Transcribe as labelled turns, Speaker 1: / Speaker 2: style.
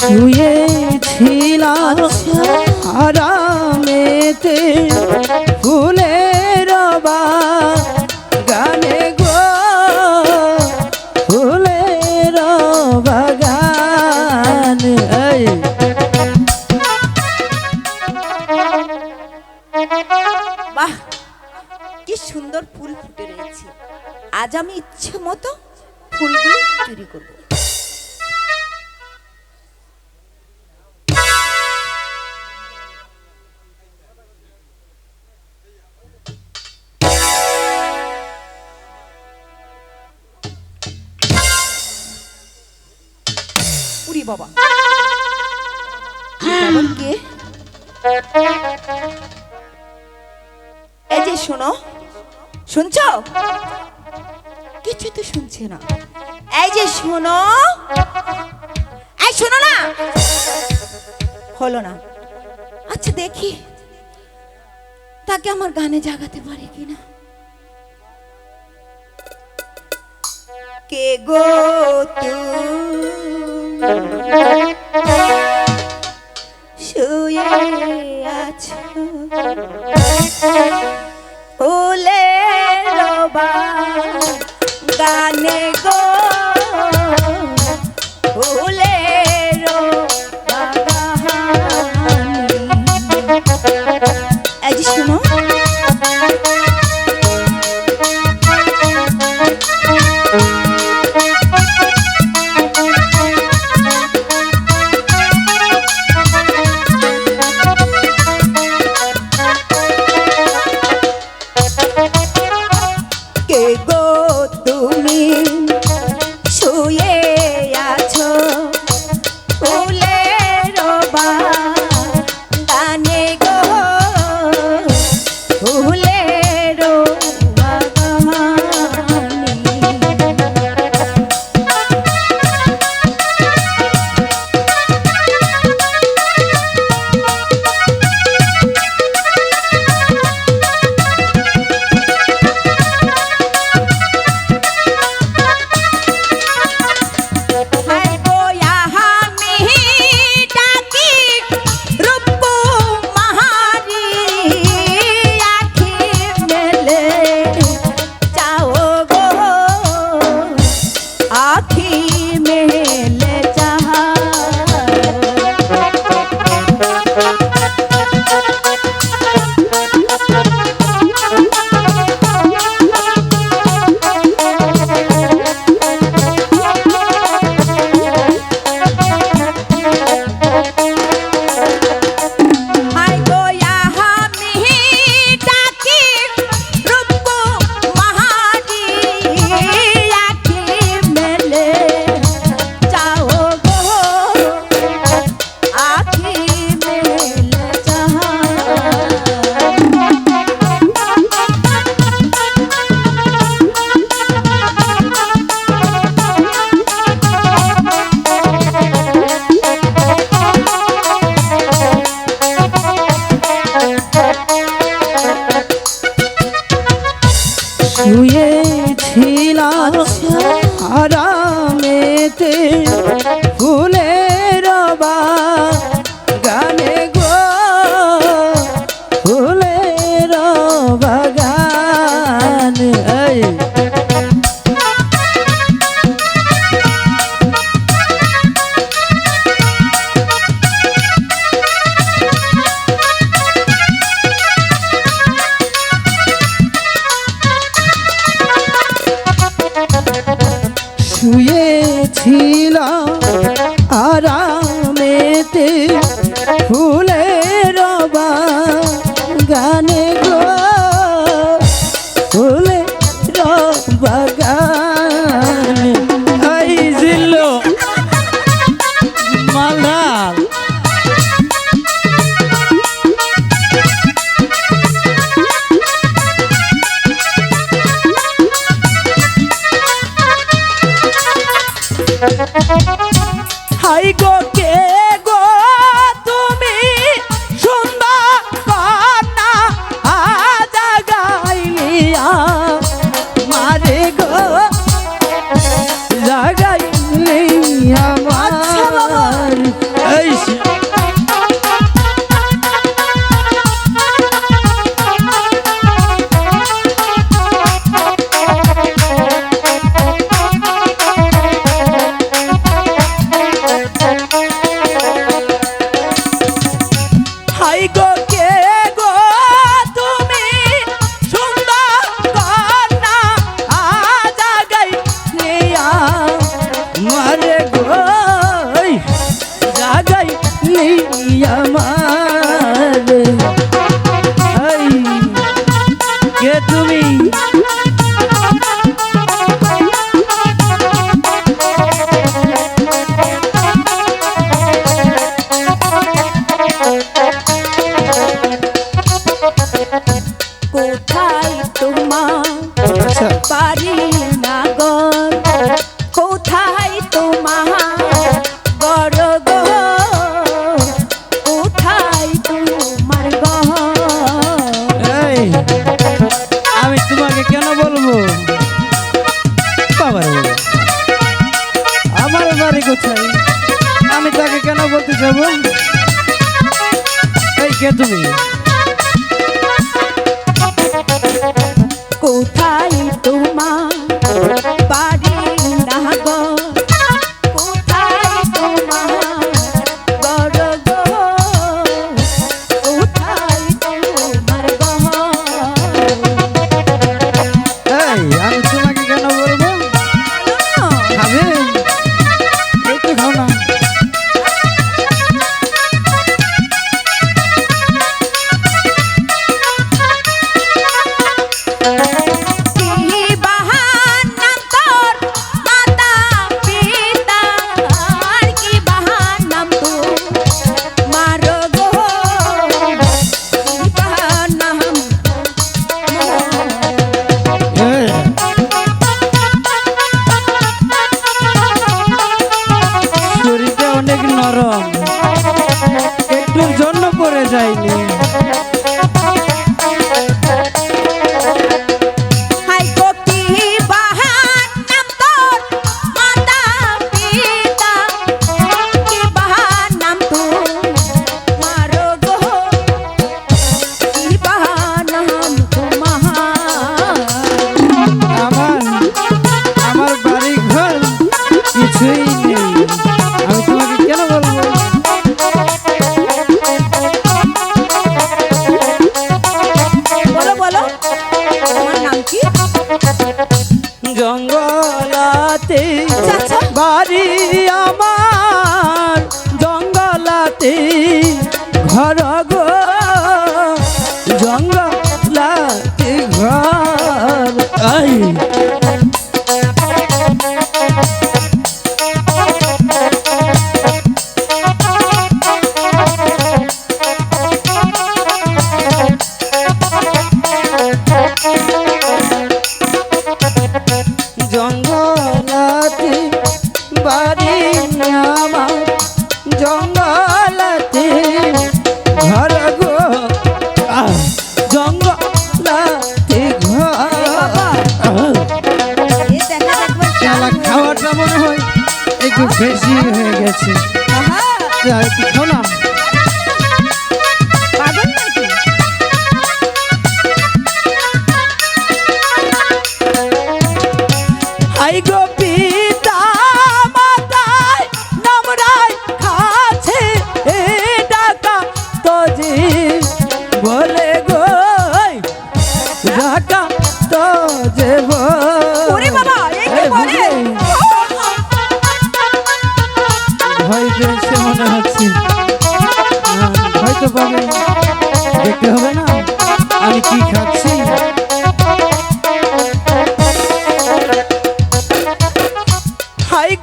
Speaker 1: শুয়েছিলাম আরামেতে, ফুলের গানে গো, ফুলের বাগান
Speaker 2: বাহ, কি সুন্দর ফুল ফুটে রয়েছে। আজ আমি ইচ্ছে মতো ফুলগুলো চুরি করব। বাবা। কে? এই যে শোনো শুনছো? কিছু তো শুনছে না। এই যে শোনো এই শোনো না। হলো না। আচ্ছা দেখি। তাকে আমার গানে জাগাতে পারে কিনা কে গো তুমি
Speaker 1: শুয়েছিলাম জাগাইলিয়া
Speaker 2: Thank you.
Speaker 1: জঙ্গলাতে। বাড়ি আমার জঙ্গলাতে ঘর